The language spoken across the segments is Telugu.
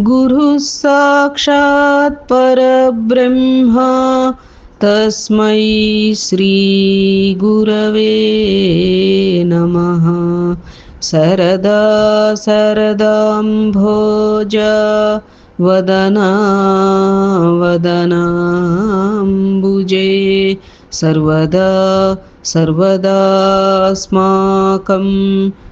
गुरुः साक्षात् परब्रह्म। तस्मै श्रीगुरवे नमः। सरदा सरदाम्भोज वदना वदनाम्बुजे। सर्वदा सर्वदास्माकं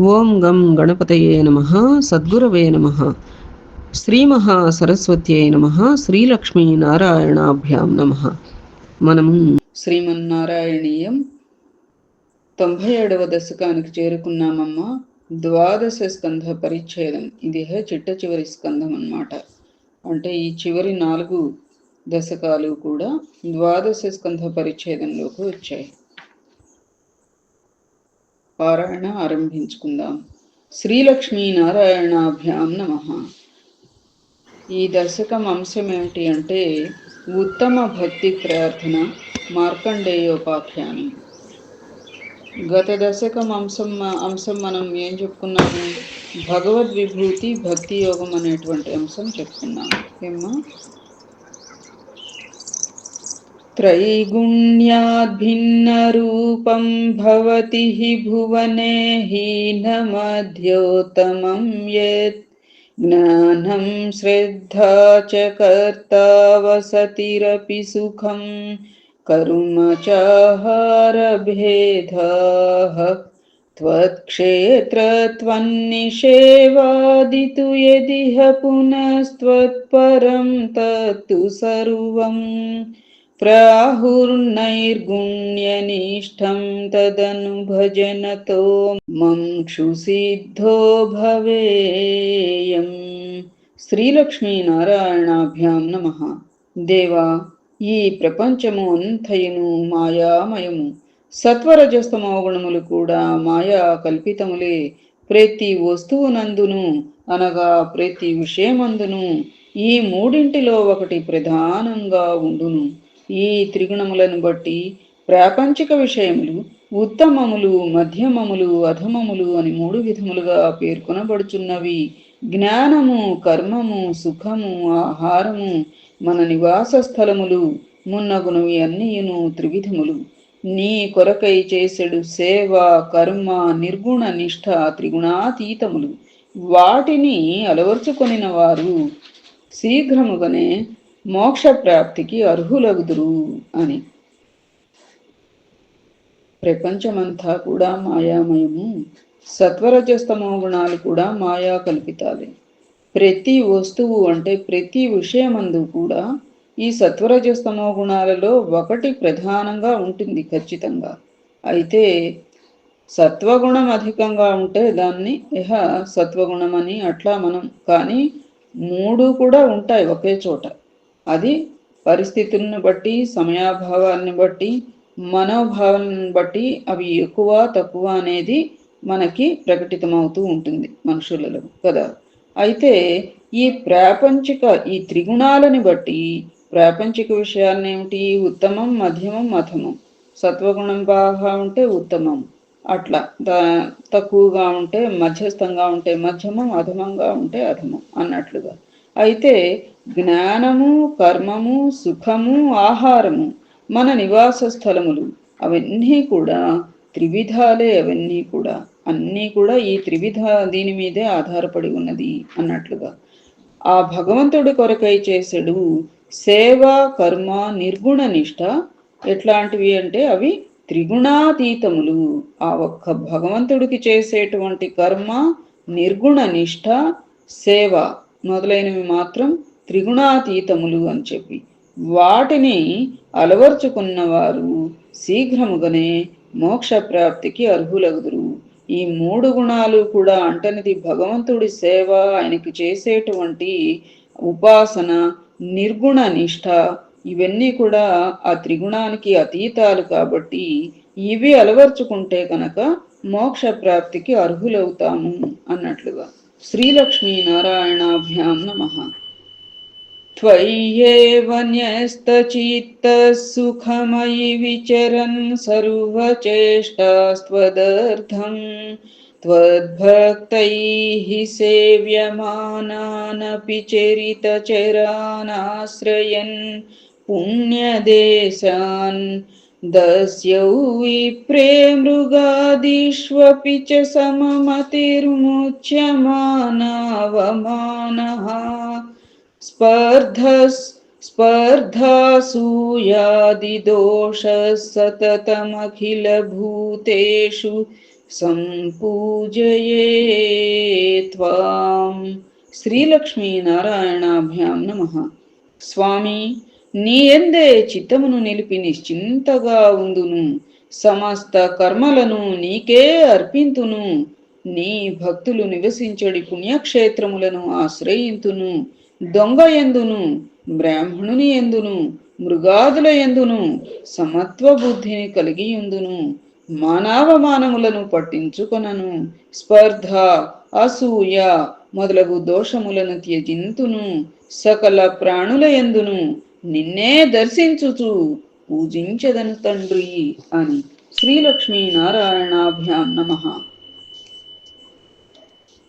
ఓం గం గణపతయే నమ సద్గురవే నమ. శ్రీమహాసరస్వత్యై నమ శ్రీలక్ష్మీ నారాయణాభ్యాం నమ. మనము శ్రీమన్నారాయణీయం తొంభై ఏడవ దశకానికి చేరుకున్నామమ్మా. ద్వాదశ స్కంధ పరిచ్ఛేదం. ఇది చిట్ట చివరి స్కంధం అన్నమాట. అంటే ఈ చివరి నాలుగు దశకాలు కూడా ద్వాదశ స్కంధ పరిచ్ఛేదంలోకి వచ్చాయి. పారాయణ ఆరంభించుకుందాం. శ్రీలక్ష్మీ నారాయణాభ్యాం నమ. ఈ దశకం అంశం ఏమిటి అంటే ఉత్తమ భక్తి ప్రార్థన మార్కండేయోపాఖ్యానం. గత దశకం అంశం అంశం మనం ఏం చెప్పుకున్నాము? భగవద్ విభూతి భక్తి యోగం అనేటువంటి అంశం చెప్పుకున్నాము. ఏమ్మా? त्रैगुण्याद्भिन्नरूपं भवति हि भुवने हीनमध्योत्तमं यत् ज्ञानं श्रद्धा च कर्ता वसतिरपि सुखं कर्म चाहारभेदाः। त्वत्क्षेत्रत्वन्निषेवादितु यदिह पुनस्त्वत्परं तत्तु सर्वम्। प्राहुर्नैर्गुण्यनिष्ठं तदनुभजनतो मंक्षुसिद्धो భవేయం శ్రీలక్ష్మీనారాయణాభ్యాం నమ దేవా ఈ ప్రపంచము అంతయును మాయామయము సత్వరజస్తమో గుణములు కూడా మాయా కల్పితములే ప్రతి వస్తువునందును అనగా ప్రతి విషయమందును ఈ మూడింటిలో ఒకటి ప్రధానంగా ఉండును ఈ త్రిగుణములను బట్టి ప్రాపంచిక విషయములు ఉత్తమములు మధ్యమములు అధమములు అని మూడు విధములుగా పేర్కొనబడుచున్నవి. జ్ఞానము కర్మము సుఖము ఆహారము మన నివాస స్థలములు మున్నగునవి అన్నీయును త్రివిధములు. నీ కొరకై చేసెడు సేవ కర్మ నిర్గుణ నిష్ఠ త్రిగుణాతీతములు. వాటిని అలవర్చుకొనిన వారు శీఘ్రముగానే మోక్ష ప్రాప్తికి అర్హులగుదురు అని. ప్రపంచమంతా కూడా మాయామయము. సత్వరజస్తమో గుణాలు కూడా మాయా కల్పితాలే. ప్రతి వస్తువు అంటే ప్రతి విషయమందు కూడా ఈ సత్వరజస్తమో గుణాలలో ఒకటి ప్రధానంగా ఉంటుంది ఖచ్చితంగా. అయితే సత్వగుణం అధికంగా ఉంటే దాన్ని ఇహ సత్వగుణం అని అట్లా మనం. కానీ మూడు కూడా ఉంటాయి ఒకే చోట. అది పరిస్థితులను బట్టి సమయాభావాన్ని బట్టి మనోభావాన్ని బట్టి అవి ఎక్కువ తక్కువ అనేది మనకి ప్రకటితమవుతూ ఉంటుంది మనుషులలో కదా? అయితే ఈ ప్రాపంచిక ఈ త్రిగుణాలని బట్టి ప్రాపంచిక విషయాలను ఏమిటి? ఉత్తమం మధ్యమం మధమం. సత్వగుణం బాగా ఉంటే ఉత్తమం. అట్లా. దా- తక్కువగా ఉంటే మధ్యస్థంగా ఉంటే మధ్యమం అధమంగా ఉంటే అధమం అన్నట్లుగా. అయితే జ్ఞానము కర్మము సుఖము ఆహారము మన నివాస స్థలములు అవన్నీ కూడా త్రివిధాలే అవన్నీ కూడా. అన్నీ కూడా ఈ త్రివిధ దీని మీదే ఆధారపడి ఉన్నది అన్నట్లుగా. ఆ భగవంతుడి కొరకై చేసెడు సేవ కర్మ నిర్గుణ నిష్ట ఎట్లాంటివి అంటే అవి త్రిగుణాతీతములు. ఆ ఒక్క భగవంతుడికి చేసేటువంటి కర్మ నిర్గుణ నిష్ఠ సేవ. మొదలైనవి మాత్రం త్రిగుణాతీతములు అని చెప్పి. వాటిని అలవర్చుకున్న వారు శీఘ్రముగానే మోక్ష ప్రాప్తికి అర్హులగుదురు. ఈ మూడు గుణాలు కూడా అంటనిది భగవంతుడి సేవ ఆయనకి చేసేటువంటి ఉపాసన నిర్గుణ నిష్ఠ ఇవన్నీ కూడా ఆ త్రిగుణానికి అతీతాలు కాబట్టి ఇవి అలవర్చుకుంటే కనుక మోక్ష ప్రాప్తికి అర్హులవుతాము అన్నట్లుగా. श्रीलक्ष्मीनारायणाभ्यां नमः। त्वय्येव न्यस्तचित्तसुखमयि विचरन् सर्वचेष्टास्त्वदर्थं। त्वद्भक्तैः सेव्यमानानपि चरितचरानाश्रयन्। पुण्यदेशान् दस्यौ विप्रे मृगादिष्वपि च सममतिर्मुच्यमानावमानः। स्पर्धस् स्पर्धासूयादिदोषः सततमखिलभूतेषु सम्पूजये त्वाम्। श्रीलक्ष्मीनारायणाभ्यां नमः। स्वामी నీ ఎందే చిత్తమును నిలిపి నిశ్చింతగా ఉందును. సమస్త కర్మలను నీకే అర్పింతును. నీ భక్తులు నివసించడి పుణ్యక్షేత్రములను ఆశ్రయింతును. దొంగ ఎందును? బ్రాహ్మణుని ఎందును? మృగాదుల ఎందును? సమత్వ బుద్ధిని కలిగియుందును. మానవమానములను పట్టించుకొనను. స్పర్ధ అసూయ మొదలగు దోషములను త్యజింతును. సకల ప్రాణుల ఎందును? నిన్నే దర్శించుచు పూజించదను తండ్రి అని శ్రీలక్ష్మీ నారాయణాభ్యాం నమః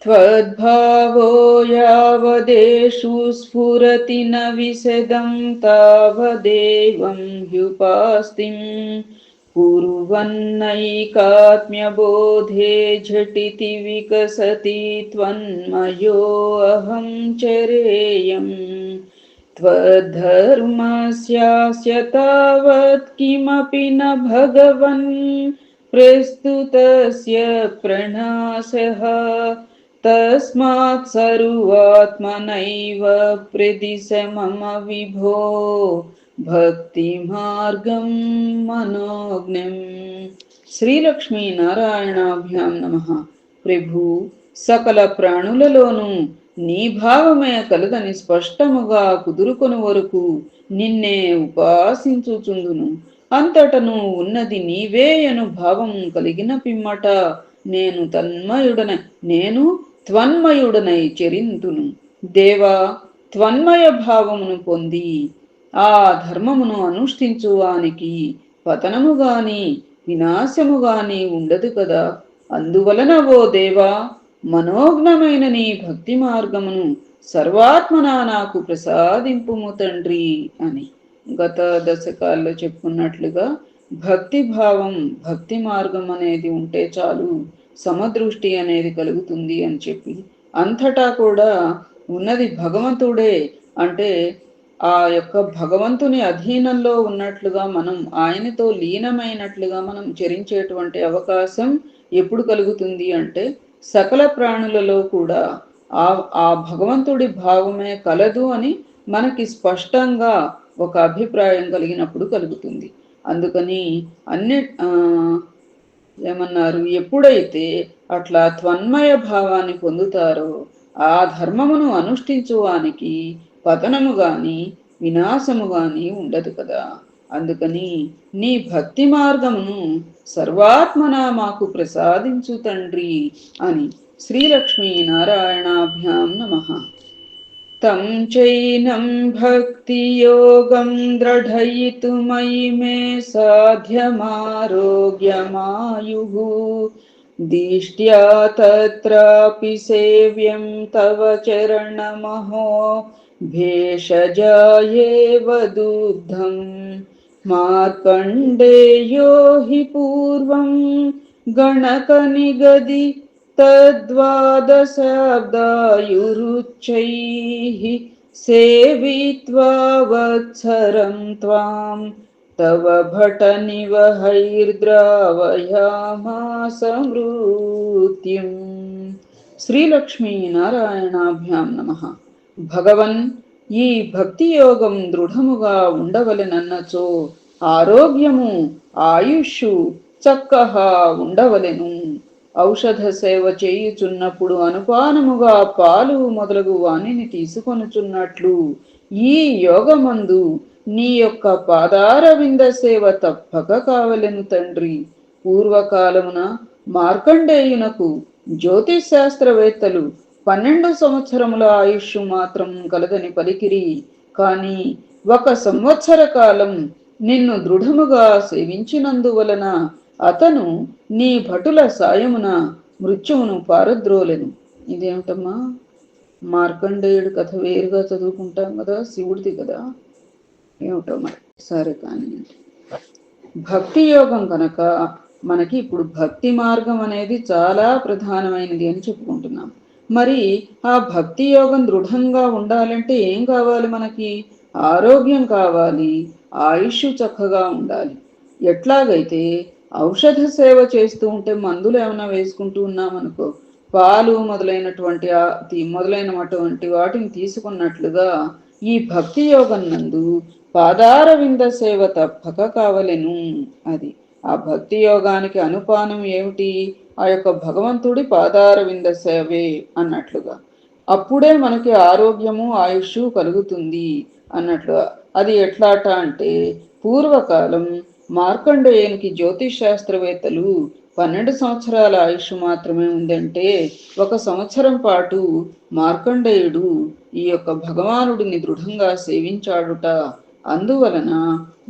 त्वद्भावो यावदेषु स्फुरति न विशदं तावदेवं ह्युपास्तिं कुर्वन्नैकात्म्यबोधे झटिति विकसति त्वन्मयोऽहं चरेयम् त्वद्धर्मस्यास्य तावत् किमपि न भगवन् प्रस्तुतस्य प्रणाशः तस्मात् सर्वात्मनैव प्रदिश मम विभो భక్తిమార్గం మనోజ్ఞం శ్రీలక్ష్మీ నారాయణాభ్యాం నమ ప్రభు సకల ప్రాణులలోనూ నీ భావమే కలదని స్పష్టముగా కుదురుకొని వరకు నిన్నే ఉపాసించుచుందును. అంతటను ఉన్నది నీవేయను భావం కలిగిన పిమ్మట నేను తన్మయుడన నేను త్వన్మయుడనై చెరింతును. దేవా త్వన్మయ భావమును పొంది ఆ ధర్మమును అనుష్ఠించువానికి పతనము గాని వినాశము గాని ఉండదు కదా. అందువలన ఓ దేవా మనోజ్ఞమైన నీ భక్తి మార్గమును సర్వాత్మనా నాకు ప్రసాదింపుము తండ్రి అని గత దశకాల్లో చెప్పుకున్నట్లుగా భక్తి భావం భక్తి మార్గం అనేది ఉంటే చాలు సమదృష్టి అనేది కలుగుతుంది అని చెప్పి అంతటా కూడా ఉన్నది భగవంతుడే అంటే ఆ యొక్క భగవంతుని అధీనంలో ఉన్నట్లుగా మనం ఆయనతో లీనమైనట్లుగా మనం చరించేటువంటి అవకాశం ఎప్పుడు కలుగుతుంది అంటే సకల ప్రాణులలో కూడా ఆ ఆ భగవంతుడి భావమే కలదు అని మనకి స్పష్టంగా ఒక అభిప్రాయం కలిగినప్పుడు కలుగుతుంది. అందుకని అన్ని ఏమన్నారు? ఎప్పుడైతే అట్లా త్వన్మయ భావాన్ని పొందుతారో ఆ ధర్మమును అనుష్ఠించువానికి పతనము గాని వినాశము గాని ఉండదు కదా. అందుకని నీ భక్తి మార్గమును సర్వాత్మన మాకు ప్రసాదించు తండ్రి అని శ్రీలక్ష్మీ నారాయణాభ్యాం నమః तं चैनं भक्तियोगं द्रढयितुमयि मे साध्यमारोग्यमायुः दिष्ट्या तत्रापि सेव्यं तव चरणमहो भेषजायेव दुग्धम् मार्कण्डेयो हि पूर्वं गणकनिगदि तद्वादशाब्दायुरुच्चैः सेवित्वा वत्सरं त्वां तव भटनिवहैर्द्रावयामासमृत्युम्। श्रीलक्ष्मीनारायणाभ्यां नमः। भगवन् ఈ భక్తి యోగం దృఢముగా ఉండవలెనన్నచో ఆరోగ్యము ఆయుష్షు చక్కగా ఉండవలెను. ఔషధ సేవ చేయుచున్నప్పుడు అనుపానముగా పాలు మొదలగు వాణిని తీసుకొనుచున్నట్లు ఈ యోగమందు నీ యొక్క పాదారవింద సేవ తప్పక కావలెను తండ్రి. పూర్వకాలమున మార్కండేయునకు జ్యోతిష్ శాస్త్రవేత్తలు పన్నెండు సంవత్సరముల ఆయుష్ మాత్రం కలదని పలికిరి. కానీ ఒక సంవత్సర కాలం నిన్ను దృఢముగా సేవించినందువలన అతను నీ భటుల సాయమున మృత్యువును పారద్రోలెను. ఇదేమిటమ్మా? మార్కండేయుడు కథ వేరుగా చదువుకుంటాం కదా శివుడిది కదా? ఏమిటో మరి? సరే కానీ భక్తి యోగం కనుక మనకి ఇప్పుడు భక్తి మార్గం అనేది చాలా ప్రధానమైనది అని చెప్పుకుంటున్నాం. మరి ఆ భక్తి యోగం దృఢంగా ఉండాలంటే ఏం కావాలి మనకి? ఆరోగ్యం కావాలి ఆయుష్ చక్కగా ఉండాలి. ఎట్లాగైతే ఔషధ సేవ చేస్తూ ఉంటే మందులు ఏమైనా వేసుకుంటూ ఉన్నామనుకో పాలు మొదలైనటువంటి ఆ- మొదలైనటువంటి వాటిని తీసుకున్నట్లుగా ఈ భక్తి యోగం నందు పాదార వింద సేవ తప్పక కావలెను. అది ఆ భక్తి యోగానికి అనుపానం ఏమిటి? ఆ యొక్క భగవంతుడి పాదారవింద సేవే అన్నట్లుగా. అప్పుడే మనకి ఆరోగ్యము ఆయుష్ కలుగుతుంది అన్నట్లుగా. అది ఎట్లాట అంటే పూర్వకాలం మార్కండేయునికి జ్యోతిష్ శాస్త్రవేత్తలు పన్నెండు సంవత్సరాల ఆయుష్ మాత్రమే ఉందంటే ఒక సంవత్సరం పాటు మార్కండేయుడు ఈ యొక్క భగవానుడిని దృఢంగా సేవించాడుట. అందువలన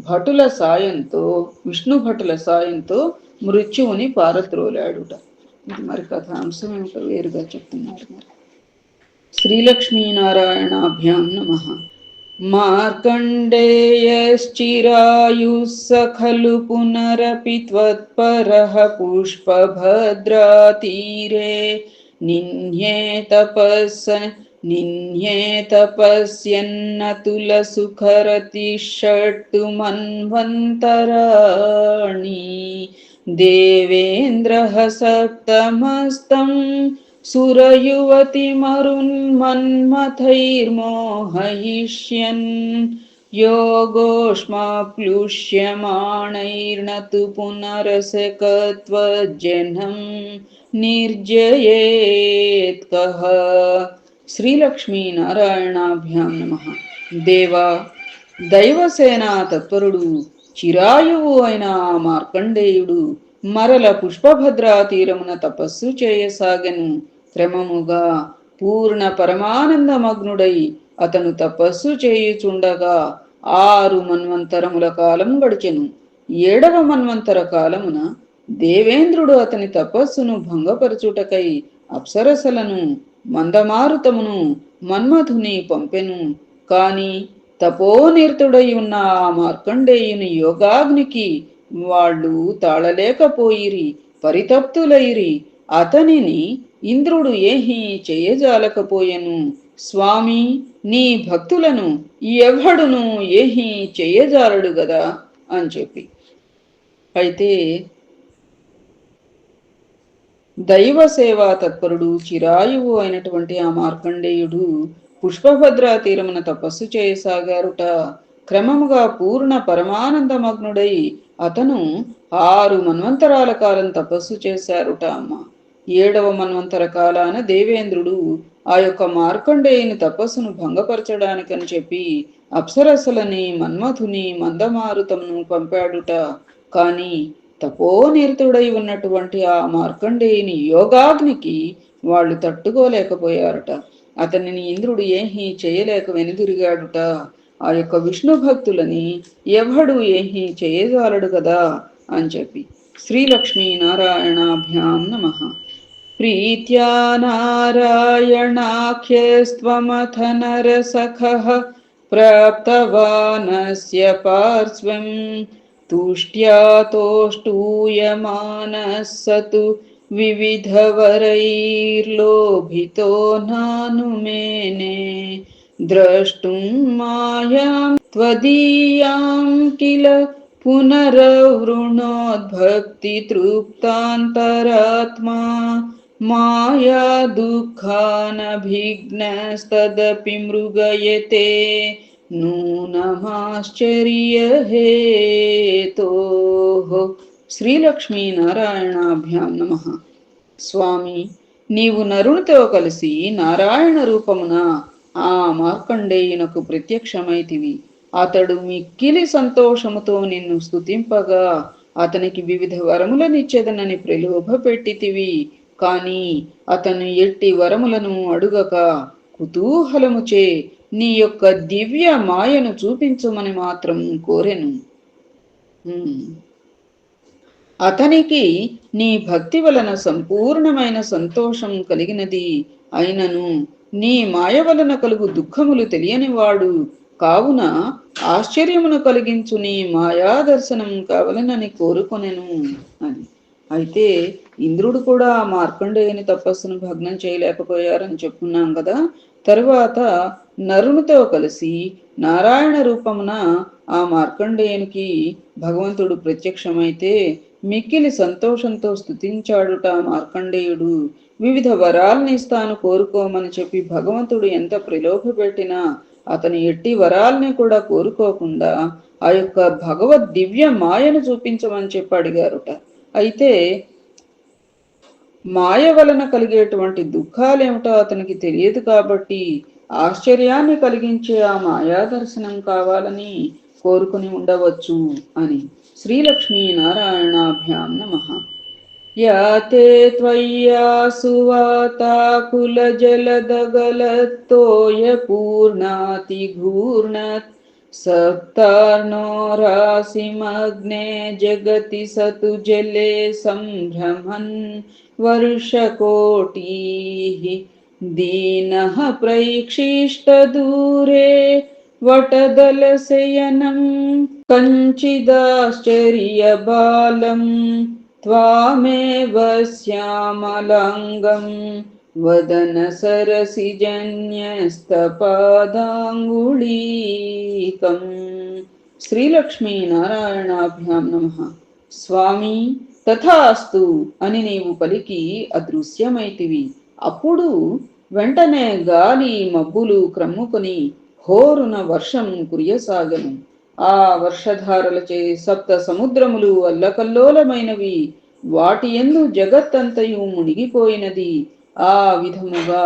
భటుల సాయంతో విష్ణు భటుల సాయంతో మృత్యువుని పారద్రోలాడుట ఇది మరి కథాంశం ఏమిటో వేరుగా చెప్తున్నారు మరి శ్రీలక్ష్మీనారాయణాభ్యాం నమ మార్కండేయశ్చిరాయుः स खलु पुनरपि त्वत्परः पुष्पभद्रातीरे निह्ये तपस् निह्ये तपस्यन्नतुलसुखरतिः षट्टु मन्वन्तराणि देवेन्द्रः सप्तमस्तम् सुरयुवतिमरुन्मन्मथैर्मोहयिष्यन् योगोष्माप्लुष्यमाणैर्न तु पुनरसकत्वजनं నిర్జయేత్ కహ శ్రీలక్ష్మీనారాయణాభ్యాం నమ దేవా దైవసేన తత్పరుడు చిరాయువు అయిన ఆ మార్కండేయుడు మరల పుష్పభద్రా తీరమున తపస్సు చేయసాగెను. క్రమముగా పూర్ణ పరమానందమగ్నుడై అతను తపస్సు చేయుచుండగా ఆరు మన్వంతరముల కాలం గడిచెను. ఏడవ మన్వంతర కాలమున దేవేంద్రుడు అతని తపస్సును భంగపరచుటకై అప్సరసలను మందమారుతమును మన్మధుని పంపెను. కాని తపోనిర్తుడై ఉన్న ఆ మార్కండేయుని యోగాగ్నికి వాళ్ళు తాళలేకపోయిరి పరితప్తులైరి. అతనిని ఇంద్రుడు ఏహి చేయజాలకపోయెను. స్వామి నీ భక్తులను ఎవడును ఏహి చేయజాలడు గదా? అని చెప్పి. అయితే దైవ సేవా తత్పరుడు చిరాయువు అయినటువంటి ఆ మార్కండేయుడు పుష్పభద్రా తీరమున తపస్సు చేయసాగారుట. క్రమముగా పూర్ణ పరమానందమగ్నుడై అతను ఆరు మన్వంతరాల కాలం తపస్సు చేశారుట అమ్మ. ఏడవ మన్వంతర కాలాన దేవేంద్రుడు ఆ యొక్క మార్కండేయుని తపస్సును భంగపరచడానికని చెప్పి అప్సరసలని మన్మథుని మందమారుతమును పంపాడుట. కాని తపోనిరతుడై ఉన్నటువంటి ఆ మార్కండేయుని యోగాగ్నికి వాళ్ళు తట్టుకోలేకపోయారట. అతనిని ఇంద్రుడు ఏహీ చేయలేక వెనుదిరిగాడుట ఆ యొక్క విష్ణు భక్తులని ఎవడు ఏహీ చేయజాలడు కదా అని చెప్పి శ్రీలక్ష్మీ నారాయణాభ్యాం నమ ప్రీత్యా నారాయణాఖ్యస్త్వమథ నరసఖः प्राप्तवानस्य पार्श्वं तुष्ट्या तोष्टूयमानः स तु विविधवरैर्लोभितो नानुमेने द्रष्टुं मायां त्वदीयां किल पुनरवृणोद्भक्तितृप्तान्तरात्मा माया दुःखानभिघ्नस्तदपि मृगयते नूनमाश्चर्यहेतोः శ్రీలక్ష్మీనారాయణాభ్యాం నమ. స్వామి నీవు నరునితో కలిసి నారాయణ రూపమున ఆ మార్కండేయునకు ప్రత్యక్షమైతివి. అతడు మిక్కిలి సంతోషముతో నిన్ను స్తుతింపగా అతనికి వివిధ వరములనిచ్చేదనని ప్రలోభ పెట్టితివి. కానీ అతను ఎట్టి వరములను అడుగక కుతూహలముచే నీ యొక్క దివ్య మాయను చూపించమని మాత్రం కోరెను. అతనికి నీ భక్తి వలన సంపూర్ణమైన సంతోషం కలిగినది అయినను. నీ మాయ వలన కలుగు దుఃఖములు తెలియనివాడు. కావున ఆశ్చర్యమును కలిగించు నీ మాయా దర్శనం కావలనని కోరుకొనెను అని. అయితే ఇంద్రుడు కూడా ఆ మార్కండేయుని తపస్సును భగ్నం చేయలేకపోయారని చెప్పున్నాం కదా. తరువాత నరునితో కలిసి నారాయణ రూపమున ఆ మార్కండేయునికి భగవంతుడు ప్రత్యక్షమైతే మిక్కిలి సంతోషంతో స్తుతించాడుట మార్కండేయుడు. వివిధ వరాల్ని ఇస్తాను కోరుకోమని చెప్పి భగవంతుడు ఎంత ప్రలోభపెట్టినా అతని ఎట్టి వరాల్ని కూడా కోరుకోకుండా ఆ యొక్క భగవద్ దివ్య మాయను చూపించమని చెప్పి అడిగారుట. అయితే మాయ వలన కలిగేటువంటి దుఃఖాలేమిటో అతనికి తెలియదు కాబట్టి ఆశ్చర్యాన్ని కలిగించే ఆ మాయా దర్శనం కావాలని కోరుకుని ఉండవచ్చు అని. श्रीलक्ष्मीनारायणाभ्यां नमः। या ते त्वय्या सुवाताकुलजलदगलत्तोयपूर्णातिघूर्णत्। सप्तार्णो रासिमग्ने जगति स तु जले सम्भ्रमन् वर्षकोटिः। दीनः प्रैक्षिष्टदूरे వటదలశయనం కంచిదాశ్చర్యబాలం त्वामेव श्यामलाङ्गं वदन सरसिजन्यस्तपादाङ्गुलीकम् శ్రీలక్ష్మీనారాయణాభ్యాం నమ స్వామి తథాస్తు అని నీవు పలికి అదృశ్యమైతివి అప్పుడు వెంటనే గాలి మబ్బులు క్రమ్ముకొని హోరున వర్షం కురియసాగను. ఆ వర్షధారలచే సప్త సముద్రములు అల్లకల్లోలమైనవి. వాటి ఎందు జగత్తంతయు మునిగిపోయినది. ఆ విధముగా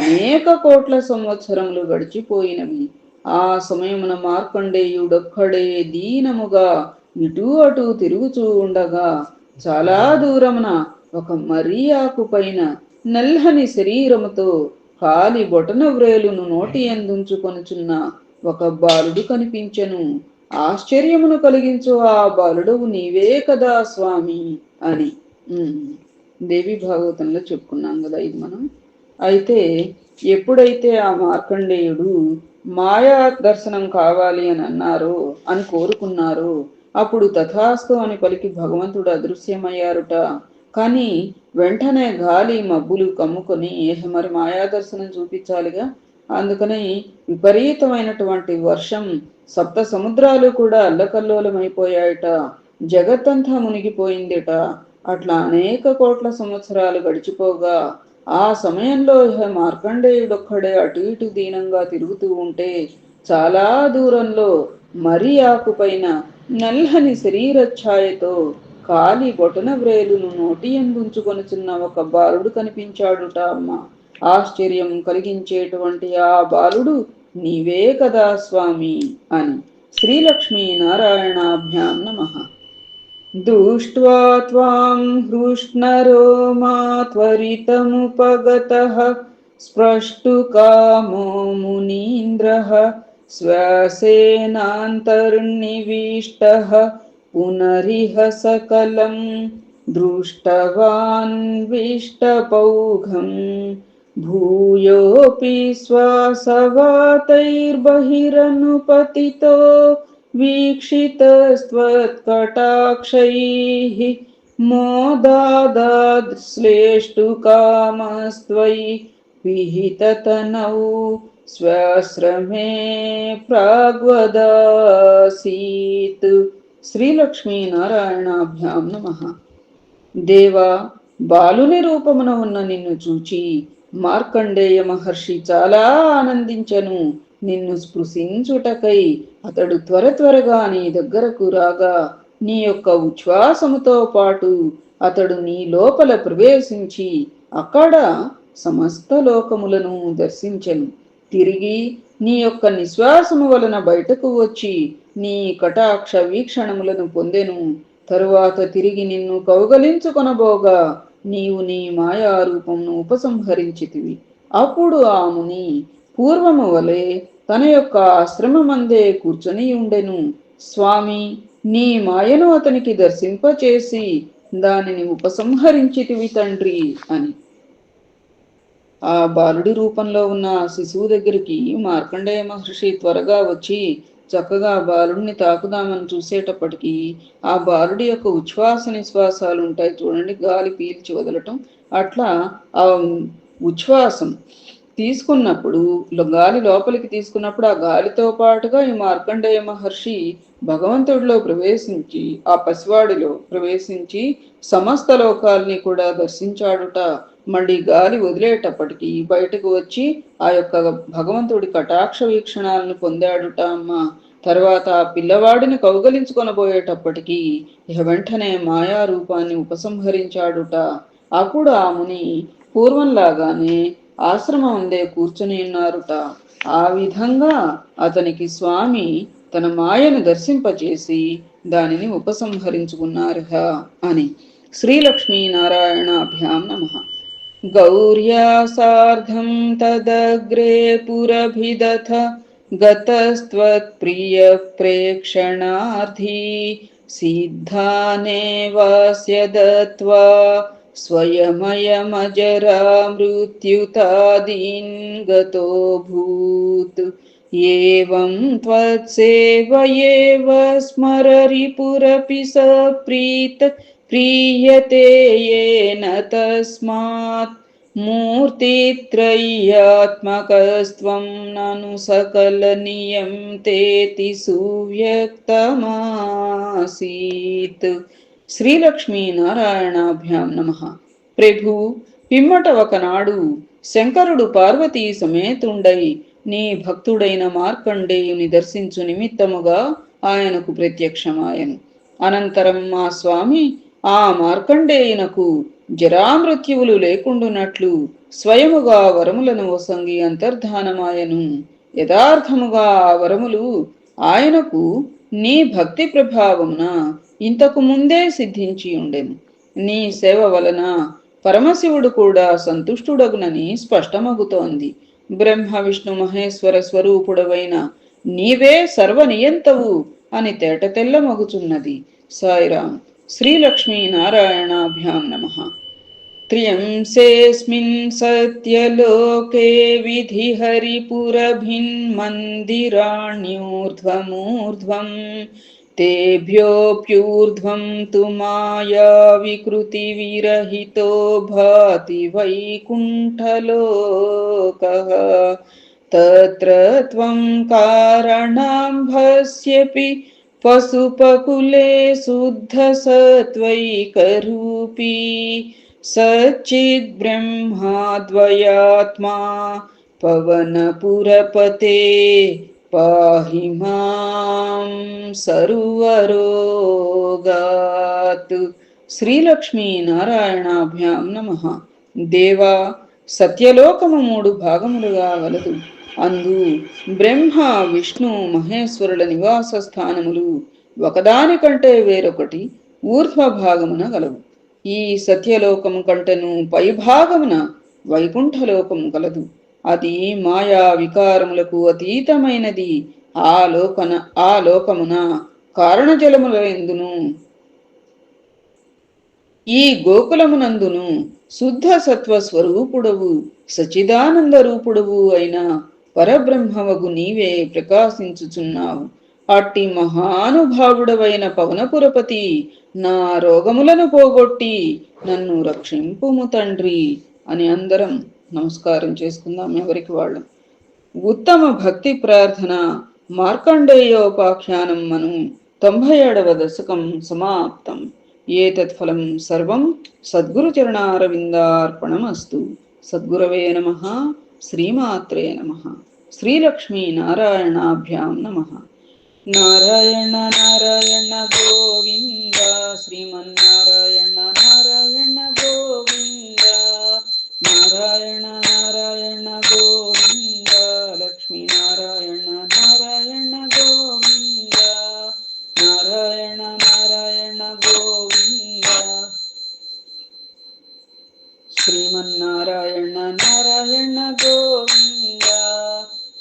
అనేక కోట్ల సంవత్సరములు గడిచిపోయినవి. ఆ సమయమున మార్కండేయుడొక్కడే దీనముగా ఇటు అటు తిరుగుచూ ఉండగా చాలా దూరమున ఒక మరీ ఆకుపైన నల్లని శరీరముతో కాలి బొటన వ్రేలును నోటి ఎందుంచుకొనుచున్న ఒక బాలుడు కనిపించెను. ఆశ్చర్యమును కలిగించు ఆ బాలుడు నీవే కదా స్వామి అని. దేవి భాగవతంలో చెప్పుకున్నాం కదా ఇది మనం. అయితే ఎప్పుడైతే ఆ మార్కండేయుడు మాయా దర్శనం కావాలి అని అన్నారు అని కోరుకున్నారు అప్పుడు తథాస్తు అని పలికి భగవంతుడు అదృశ్యమయ్యారుట. కానీ వెంటనే గాలి మబ్బులు కమ్ముకొని మరి మాయాదర్శనం చూపించాలిగా. అందుకని విపరీతమైనటువంటి వర్షం సప్త సముద్రాలు కూడా అల్లకల్లోలమైపోయాయట. జగత్తంతా మునిగిపోయిందిట. అట్లా అనేక కోట్ల సంవత్సరాలు గడిచిపోగా ఆ సమయంలో మార్కండేయుడొక్కడే అటు ఇటు దీనంగా తిరుగుతూ ఉంటే చాలా దూరంలో మరి ఆకుపైన నల్లని శరీర ఛాయతో కాలి బొటన వ్రేలును నోటి ఎంబుంచుకొనుచున్న ఒక బాలుడు కనిపించాడుట అమ్మ. ఆశ్చర్యం కలిగించేటువంటి ఆ బాలుడు నీవే కదా స్వామి అని. శ్రీలక్ష్మీ నారాయణాభ్యాం నమ. దృష్ట్వా త్వాం హృష్ణరో మా త్వరితముపగత స్పృష్టుకామో మునీంద్ర. శ్వాసేనాంతర్నివిష్టః पुनरिह सकलं दृष्टवान्विष्टपौघम् भूयोऽपि स्वासवातैर्बहिरनुपतितो वीक्षितस्त्वत्कटाक्षैः मोदादाश्लेष्टुकामस्त्वयि विहिततनौ स्वाश्रमे प्राग्वदासीत्। శ్రీలక్ష్మీనారాయణాభ్యాం నమ. దేవా బాలుని రూపమున ఉన్న నిన్ను చూచి మార్కండేయ మహర్షి చాలా ఆనందించను. నిన్ను స్పృశించుటకై అతడు త్వర త్వరగా నీ దగ్గరకు రాగా నీ యొక్క ఉచ్ఛ్వాసముతో పాటు అతడు నీ లోపల ప్రవేశించి అక్కడ సమస్త లోకములను దర్శించను. తిరిగి నీ యొక్క నిశ్వాసము వలన బయటకు వచ్చి నీ కటాక్ష వీక్షణములను పొందెను. తరువాత తిరిగి నిన్ను కౌగలించుకొనబోగా నీవు నీ మాయారూపమును ఉపసంహరించితివి. అప్పుడు ఆ ముని పూర్వము వలె తన యొక్క ఆశ్రమమందే కూర్చొని ఉండెను. స్వామి నీ మాయను అతనికి దర్శింపచేసి దానిని ఉపసంహరించితివి తండ్రి అని. ఆ బాలుడి రూపంలో ఉన్న శిశువు దగ్గరికి మార్కండేయ మహర్షి త్వరగా వచ్చి చక్కగా బాలుడిని తాకుదామని చూసేటప్పటికీ ఆ బాలుడి యొక్క ఉచ్ఛ్వాస నిశ్వాసాలు ఉంటాయి చూడండి. గాలి పీల్చి వదలటం అట్లా ఆ ఉచ్ఛ్వాసం తీసుకున్నప్పుడు గాలి లోపలికి తీసుకున్నప్పుడు ఆ గాలితో పాటుగా ఈ మార్కండేయ మహర్షి భగవంతుడిలో ప్రవేశించి ఆ పసివాడిలో ప్రవేశించి సమస్త లోకాల్ని కూడా దర్శించాడుట మళ్ళీ గాలి వదిలేటప్పటికి బయటకు వచ్చి ఆ యొక్క భగవంతుడి కటాక్ష వీక్షణాలను పొందాడుట అమ్మ. తర్వాత ఆ పిల్లవాడిని కౌగలించుకొనబోయేటప్పటికీ ఇక వెంటనే మాయా రూపాన్ని ఉపసంహరించాడుట. అప్పుడు ఆ ముని పూర్వంలాగానే ఆశ్రమం ఉందే కూర్చుని ఉన్నారుట. ఆ విధంగా అతనికి స్వామి తన మాయను దర్శింపచేసి దానిని ఉపసంహరించుకున్నారుగా అని. శ్రీలక్ష్మీనారాయణాభ్యాం నమ. गौर्या सार्धं तदग्रे पुरभिदथ गतस्त्वत्प्रियप्रेक्षणार्थी सिद्धानेवास्य दत्त्वा स्वयमयमजरामृत्युतादीन् गतोऽभूत्। एवं त्वत्सेवयेव स्मररिपुरपि सप्रीत प्रीत प्रीयते येन तस्मात् मूर्तित्रय्यात्मकस्त्वं ननु सकलनियं तेति सुव्यक्तमासीत् శ్రీలక్ష్మీ నారాయణాభ్యాం నమ ప్రభు పిమ్మట ఒకనాడు శంకరుడు పార్వతీ సమేతుండై నీ భక్తుడైన మార్కండేయుని దర్శించు నిమిత్తముగా ఆయనకు ప్రత్యక్షమాయను అనంతరం మా స్వామి ఆ మార్కండేయునకు జరామృత్యువులు లేకుండునట్లు స్వయముగా వరములను వసంగి అంతర్ధానమాయను. యథార్థముగా ఆ వరములు ఆయనకు నీ భక్తి ప్రభావమున ఇంతకు ముందే సిద్ధించి ఉండెను నీ సేవ వలన పరమశివుడు కూడా సంతుష్టుడగునని స్పష్టమగుతోంది. బ్రహ్మ విష్ణు మహేశ్వర స్వరూపుడవైన నీవే సర్వనియంతవు అని తేట తెల్లమగుచున్నది श्रीलक्ष्मीनारायणाभ्यां नमः। त्र्यंसेऽस्मिन् सत्यलोके विधिहरिपुरभिन्मन्दिराण्यूर्ध्वमूर्ध्वम् तेभ्योऽप्यूर्ध्वं तु मायाविकृतिविरहितो भाति वैकुण्ठलोकः। तत्र त्वं कारणं भस्यपि पशुपकुले शुद्धसत्त्वैकरूपी सच्चिद्ब्रह्माद्वयात्मा पवनपुरपते పాహి మాం సర్వరోగాత్ శ్రీలక్ష్మీ నారాయణాభ్యాం నమ దేవా సత్యలోకము మూడు భాగములుగా గలదు అందు బ్రహ్మ విష్ణు మహేశ్వరుల నివాస స్థానములు ఒకదానికంటే వేరొకటి ఊర్ధ్వ భాగమున గలవు. ఈ సత్యలోకము కంటెను పై భాగమున వైకుంఠలోకం కలదు అది మాయా వికారములకు అతీతమైనది. ఆ లోకన ఆ లోకమున కారణజలముల ఎందును ఈ గోకులమునందును శుద్ధ సత్వ స్వరూపుడవు సచిదానంద రూపుడవు అయిన పరబ్రహ్మవగు నీవే ప్రకాశించుచున్నావు. అట్టి మహానుభావుడవైన పవనపురపతి నా రోగములను పోగొట్టి నన్ను రక్షింపుము తండ్రి అని అందరం నమస్కారం చేసుకుందాం ఎవరికి వాళ్ళం. ఉత్తమ భక్తి ప్రార్థన మార్కండేయోపాఖ్యానం మను తొంభై ఏడవ దశకం సమాప్తం. ఏతత్ ఫలం సర్వం సద్గురు చరణారవిందార్పణమస్తు సద్గురవే నమ. శ్రీమాత్రే నమ. శ్రీలక్ష్మీ నారాయణాభ్యాం నమ నారాయణ నారాయణ గోవింద శ్రీమన్నారాయణ నారాయణ గోవింద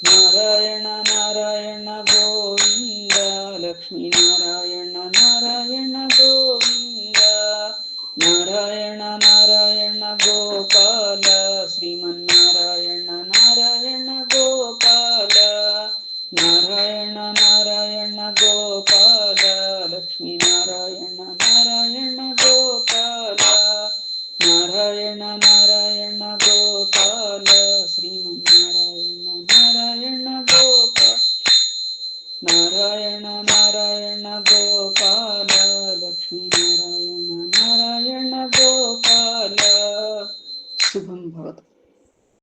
నారాయణ నారాయణ గోవింద లక్ష్మీ నారాయణ నారాయణ గోవింద నారాయణ నారాయణ గోపాల శ్రీమన్నారాయణ నారాయణ గోపాల నారాయణ నారాయణ గోపాల లక్ష్మీ నారాయణ నారాయణ గోపాల నారాయణ Fun.